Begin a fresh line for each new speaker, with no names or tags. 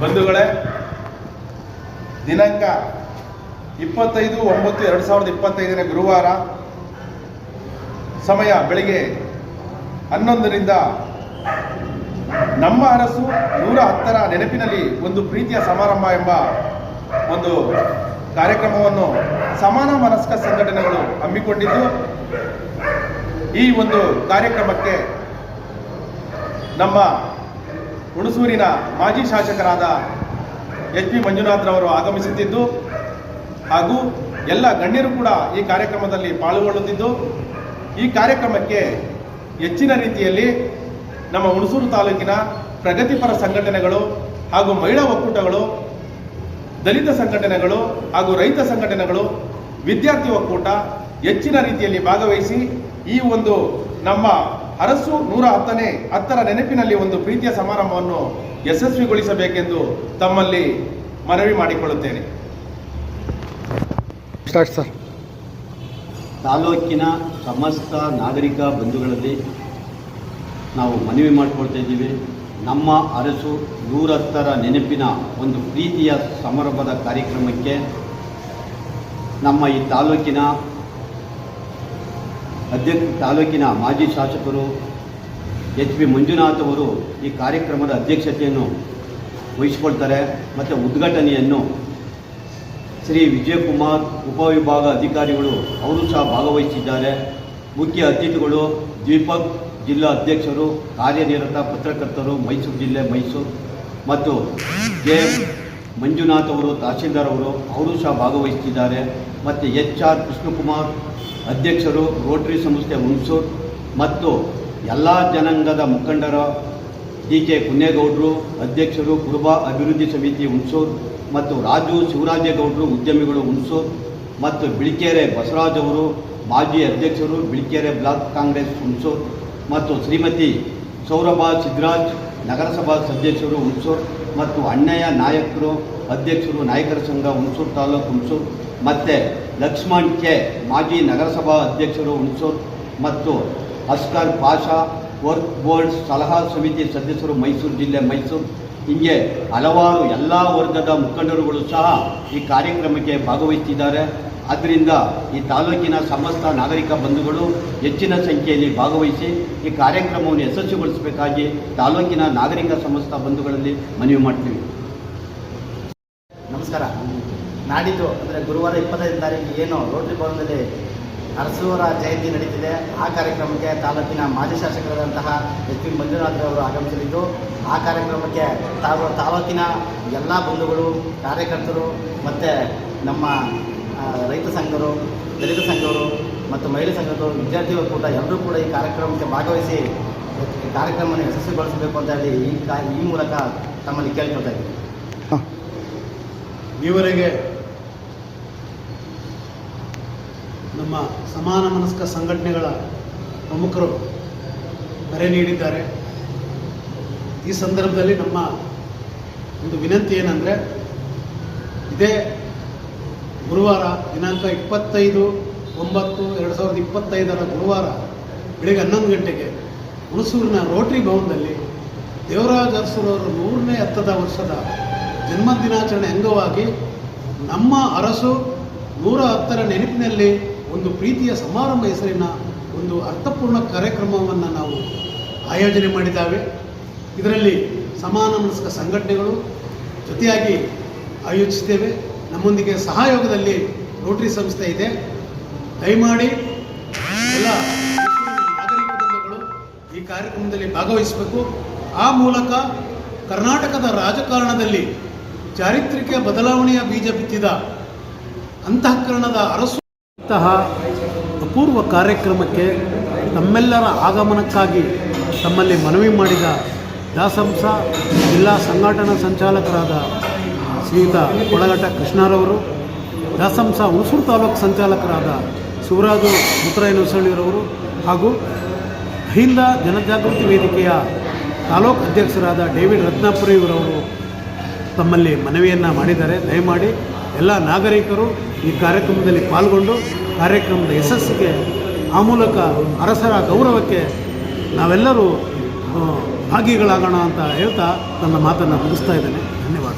ಬಂಧುಗಳೇ, ದಿನಾಂಕ ಇಪ್ಪತ್ತೈದು ಒಂಬತ್ತು ಎರಡು ಸಾವಿರದ ಇಪ್ಪತ್ತೈದನೇ ಗುರುವಾರ, ಸಮಯ ಬೆಳಿಗ್ಗೆ ಹನ್ನೊಂದರಿಂದ ನಮ್ಮ ಅರಸು ನೂರ ಹತ್ತರ ನೆನಪಿನಲ್ಲಿ ಒಂದು ಪ್ರೀತಿಯ ಸಮಾರಂಭ ಎಂಬ ಒಂದು ಕಾರ್ಯಕ್ರಮವನ್ನು ಸಮಾನ ಮನಸ್ಕ ಸಂಘಟನೆಗಳು ಹಮ್ಮಿಕೊಂಡಿದ್ದು, ಈ ಒಂದು ಕಾರ್ಯಕ್ರಮಕ್ಕೆ ನಮ್ಮ ಹುಣಸೂರಿನ ಮಾಜಿ ಶಾಸಕರಾದ ಎಚ್ ಪಿ ಮಂಜುನಾಥ್ರವರು ಆಗಮಿಸುತ್ತಿದ್ದು ಹಾಗೂ ಎಲ್ಲ ಗಣ್ಯರು ಕೂಡ ಈ ಕಾರ್ಯಕ್ರಮದಲ್ಲಿ ಪಾಲ್ಗೊಳ್ಳುತ್ತಿದ್ದು, ಈ ಕಾರ್ಯಕ್ರಮಕ್ಕೆ ಹೆಚ್ಚಿನ ರೀತಿಯಲ್ಲಿ ನಮ್ಮ ಹುಣಸೂರು ತಾಲೂಕಿನ ಪ್ರಗತಿಪರ ಸಂಘಟನೆಗಳು ಹಾಗೂ ಮಹಿಳಾ ಒಕ್ಕೂಟಗಳು, ದಲಿತ ಸಂಘಟನೆಗಳು ಹಾಗೂ ರೈತ ಸಂಘಟನೆಗಳು, ವಿದ್ಯಾರ್ಥಿ ಒಕ್ಕೂಟ ಹೆಚ್ಚಿನ ರೀತಿಯಲ್ಲಿ ಭಾಗವಹಿಸಿ ಈ ಒಂದು ನಮ್ಮ ಅರಸು ನೂರ ಹತ್ತನೇ ಹತ್ತರ ನೆನಪಿನಲ್ಲಿ ಒಂದು ಪ್ರೀತಿಯ ಸಮಾರಂಭವನ್ನು ಯಶಸ್ವಿಗೊಳಿಸಬೇಕೆಂದು ತಮ್ಮಲ್ಲಿ ಮನವಿ ಮಾಡಿಕೊಳ್ಳುತ್ತೇನೆ.
ಸ್ಟಾರ್ಟ್ ಸರ್
ತಾಲೂಕಿನ ಸಮಸ್ತ ನಾಗರಿಕ ಬಂಧುಗಳಲ್ಲಿ ನಾವು ಮನವಿ ಮಾಡಿಕೊಳ್ತಾ ಇದ್ದೀವಿ. ನಮ್ಮ ಅರಸು ನೂರತ್ತರ ನೆನಪಿನ ಒಂದು ಪ್ರೀತಿಯ ಸಮಾರಂಭದ ಕಾರ್ಯಕ್ರಮಕ್ಕೆ ನಮ್ಮ ಈ ತಾಲೂಕಿನ ಅಧ್ಯಕ್ಷ ತಾಲೂಕಿನ ಮಾಜಿ ಶಾಸಕರು ಎಚ್ ಪಿ ಮಂಜುನಾಥ್ ಅವರು ಈ ಕಾರ್ಯಕ್ರಮದ ಅಧ್ಯಕ್ಷತೆಯನ್ನು ವಹಿಸಿಕೊಳ್ತಾರೆ ಮತ್ತು ಉದ್ಘಾಟನೆಯನ್ನು ಶ್ರೀ ವಿಜಯಕುಮಾರ್ ಉಪವಿಭಾಗ ಅಧಿಕಾರಿಗಳು ಅವರು ಸಹ ಭಾಗವಹಿಸಿದ್ದಾರೆ. ಮುಖ್ಯ ಅತಿಥಿಗಳು ದೀಪಕ್ ಜಿಲ್ಲಾ ಅಧ್ಯಕ್ಷರು, ಕಾರ್ಯನಿರತ ಪತ್ರಕರ್ತರು ಮೈಸೂರು ಜಿಲ್ಲೆ ಮೈಸೂರು ಮತ್ತು ಜೆ ಮಂಜುನಾಥ್ ಅವರು, ತಹಸೀಲ್ದಾರ್ ಅವರು ಅವರು ಸಹ ಭಾಗವಹಿಸಿದ್ದಾರೆ. ಮತ್ತು ಎಚ್ ಆರ್ ಕೃಷ್ಣಕುಮಾರ್ ಅಧ್ಯಕ್ಷರು, ರೋಟರಿ ಸಂಸ್ಥೆ ಮುನ್ಸೂರ್ ಮತ್ತು ಎಲ್ಲ ಜನಾಂಗದ ಮುಖಂಡರ ಡಿ ಕೆ ಕುನ್ನೇಗೌಡರು ಅಧ್ಯಕ್ಷರು, ಕುರುಬ ಅಭಿವೃದ್ಧಿ ಸಮಿತಿ ಹುಣಸೂರು ಮತ್ತು ರಾಜು ಶಿವರಾಜೇಗೌಡರು, ಉದ್ಯಮಿಗಳು ಹುಣಸೂರು ಮತ್ತು ಬಿಳಿಕೆರೆ ಬಸವರಾಜ್ ಅವರು, ಮಾಜಿ ಅಧ್ಯಕ್ಷರು, ಬಿಳಿಕೆರೆ ಬ್ಲಾಕ್ ಕಾಂಗ್ರೆಸ್ ಹುಣಸೂರು ಮತ್ತು ಶ್ರೀಮತಿ ಸೌರಭ ಸಿದ್ದರಾಜ್ ನಗರಸಭಾ ಸದಸ್ಯರು ಹುಣಸೂರು ಮತ್ತು ಅಣ್ಣಯ್ಯ ನಾಯಕರು, ಅಧ್ಯಕ್ಷರು ನಾಯಕರ ಸಂಘ ಹುಣಸೂರು ತಾಲೂಕು ಹುಣಸೂರು ಮತ್ತು ಲಕ್ಷ್ಮಣ್ ಕೆ ಮಾಜಿ ನಗರಸಭಾ ಅಧ್ಯಕ್ಷರು ಹುಣಸೂರು ಮತ್ತು ಅಸ್ಕರ್ ಪಾಷಾ ವರ್ಕ್ ಬೋರ್ಡ್ ಸಲಹಾ ಸಮಿತಿ ಸದಸ್ಯರು ಮೈಸೂರು ಜಿಲ್ಲೆ ಮೈಸೂರು. ಹೀಗೆ ಹಲವಾರು ಎಲ್ಲ ವರ್ಗದ ಮುಖಂಡರುಗಳು ಸಹ ಈ ಕಾರ್ಯಕ್ರಮಕ್ಕೆ ಭಾಗವಹಿಸಿದ್ದಾರೆ. ಆದ್ದರಿಂದ ಈ ತಾಲೂಕಿನ ಸಮಸ್ತ ನಾಗರಿಕ ಬಂಧುಗಳು ಹೆಚ್ಚಿನ ಸಂಖ್ಯೆಯಲ್ಲಿ ಭಾಗವಹಿಸಿ ಈ ಕಾರ್ಯಕ್ರಮವನ್ನು ಯಶಸ್ವಿಗೊಳಿಸಬೇಕಾಗಿ ತಾಲೂಕಿನ ನಾಗರಿಕ ಸಮಸ್ತ ಬಂಧುಗಳಲ್ಲಿ ಮನವಿ ಮಾಡ್ತೀವಿ.
ನಮಸ್ಕಾರ. ನಾಡಿದ್ದು, ಅಂದರೆ ಗುರುವಾರ ಇಪ್ಪತ್ತೈದು ತಾರೀಕು ಏನು ರೋಟರಿ ಭವನದಲ್ಲಿ ಅರಸೂರ ಜಯಂತಿ ನಡೀತಿದೆ. ಆ ಕಾರ್ಯಕ್ರಮಕ್ಕೆ ತಾಲೂಕಿನ ಮಾಜಿ ಶಾಸಕರಾದಂತಹ ಎಚ್ ಪಿ ಮಂಜುನಾಥ್ ಅವರು ಆಗಮಿಸಲಿದ್ದು, ಆ ಕಾರ್ಯಕ್ರಮಕ್ಕೆ ತಾವು ತಾಲೂಕಿನ ಎಲ್ಲ ಬಂಧುಗಳು, ಕಾರ್ಯಕರ್ತರು ಮತ್ತು ನಮ್ಮ ರೈತ ಸಂಘರು, ದಲಿತ ಸಂಘವರು ಮತ್ತು ಮಹಿಳಾ ಸಂಘದವರು ವಿದ್ಯಾರ್ಥಿಗಳು ಕೂಡ ಎಲ್ಲರೂ ಕೂಡ ಈ ಕಾರ್ಯಕ್ರಮಕ್ಕೆ ಭಾಗವಹಿಸಿ ಈ ಕಾರ್ಯಕ್ರಮವನ್ನು ಯಶಸ್ವಿಗೊಳಿಸಬೇಕು ಅಂತ ಹೇಳಿ ಈ ಈ ಮೂಲಕ ತಮ್ಮಲ್ಲಿ ಕೇಳ್ಕೊಳ್ತಾ ಇದ್ದೀವಿ
ಈವರೆಗೆ ನಮ್ಮ ಸಮಾನ ಮನಸ್ಕ ಸಂಘಟನೆಗಳ ಪ್ರಮುಖರು ಕರೆ ನೀಡಿದ್ದಾರೆ. ಈ ಸಂದರ್ಭದಲ್ಲಿ ನಮ್ಮ ಒಂದು ವಿನಂತಿ ಏನಂದರೆ, ಇದೇ ಗುರುವಾರ ದಿನಾಂಕ ಇಪ್ಪತ್ತೈದು ಒಂಬತ್ತು ಎರಡು ಸಾವಿರದ ಇಪ್ಪತ್ತೈದರ ಗುರುವಾರ ಬೆಳಿಗ್ಗೆ ಹನ್ನೊಂದು ಗಂಟೆಗೆ ಹುಣಸೂರಿನ ರೋಟರಿ ಭವನದಲ್ಲಿ ದೇವರಾಜ ಅರಸುರವರ ನೂರನೇ ಹತ್ತದ ವರ್ಷದ ಜನ್ಮದಿನಾಚರಣೆ ಅಂಗವಾಗಿ ನಮ್ಮ ಅರಸು ನೂರ ಹತ್ತರ ನೆನಪಿನಲ್ಲಿ ಒಂದು ಪ್ರೀತಿಯ ಸಮಾರಂಭ ಹೆಸರಿನ ಒಂದು ಅರ್ಥಪೂರ್ಣ ಕಾರ್ಯಕ್ರಮವನ್ನು ನಾವು ಆಯೋಜನೆ ಮಾಡಿದ್ದಾವೆ. ಇದರಲ್ಲಿ ಸಮಾನ ಮನಸ್ಕ ಸಂಘಟನೆಗಳು ಜೊತೆಯಾಗಿ ಆಯೋಜಿಸಿದ್ದೇವೆ ನಮ್ಮೊಂದಿಗೆ ಸಹಯೋಗದಲ್ಲಿ ರೋಟರಿ ಸಂಸ್ಥೆ ಇದೆ. ದಯಮಾಡಿ ಎಲ್ಲ ನಾಗರಿಕ ಬಂಧುಗಳು ಈ ಕಾರ್ಯಕ್ರಮದಲ್ಲಿ ಭಾಗವಹಿಸಬೇಕು. ಆ ಮೂಲಕ ಕರ್ನಾಟಕದ ರಾಜಕಾರಣದಲ್ಲಿ ಚಾರಿತ್ರಿಕ ಬದಲಾವಣೆಯ ಬೀಜ ಬಿತ್ತಿದ ಅಂತಃಕರಣದ ಅರಸು ಇಂತಹ ಅಪೂರ್ವ ಕಾರ್ಯಕ್ರಮಕ್ಕೆ ತಮ್ಮೆಲ್ಲರ ಆಗಮನಕ್ಕಾಗಿ ತಮ್ಮಲ್ಲಿ ಮನವಿ ಮಾಡಿದ ದಾಸಂಸ ಜಿಲ್ಲಾ ಸಂಘಟನಾ ಸಂಚಾಲಕರಾದ ಶ್ರೀಯುತ ಕೊಳಗಟ್ಟ ಕೃಷ್ಣರವರು ದಾಸಂಸ ಹುಣಸೂರು ತಾಲೂಕು ಸಂಚಾಲಕರಾದ ಶಿವರಾಜು ಮುತ್ತರಾಯನಸಳ್ಳಿರವರು ಹಾಗೂ ಅಹಿಂದ ಜನಜಾಗೃತಿ ವೇದಿಕೆಯ ತಾಲೂಕು ಅಧ್ಯಕ್ಷರಾದ ಡೇವಿಡ್ ರತ್ನಾಪುರಿಯವರವರು ತಮ್ಮಲ್ಲಿ ಮನವಿಯನ್ನು ಮಾಡಿದ್ದಾರೆ. ದಯಮಾಡಿ ಎಲ್ಲ ನಾಗರಿಕರು ಈ ಕಾರ್ಯಕ್ರಮದಲ್ಲಿ ಪಾಲ್ಗೊಂಡು ಕಾರ್ಯಕ್ರಮದ ಯಶಸ್ಸಿಗೆ ಆ ಮೂಲಕ ಅರಸರ ಗೌರವಕ್ಕೆ ನಾವೆಲ್ಲರೂ ಭಾಗಿಗಳಾಗೋಣ ಅಂತ ಹೇಳ್ತಾ ನನ್ನ ಮಾತನ್ನು ಮುಗಿಸ್ತಾ ಇದ್ದೇನೆ. ಧನ್ಯವಾದ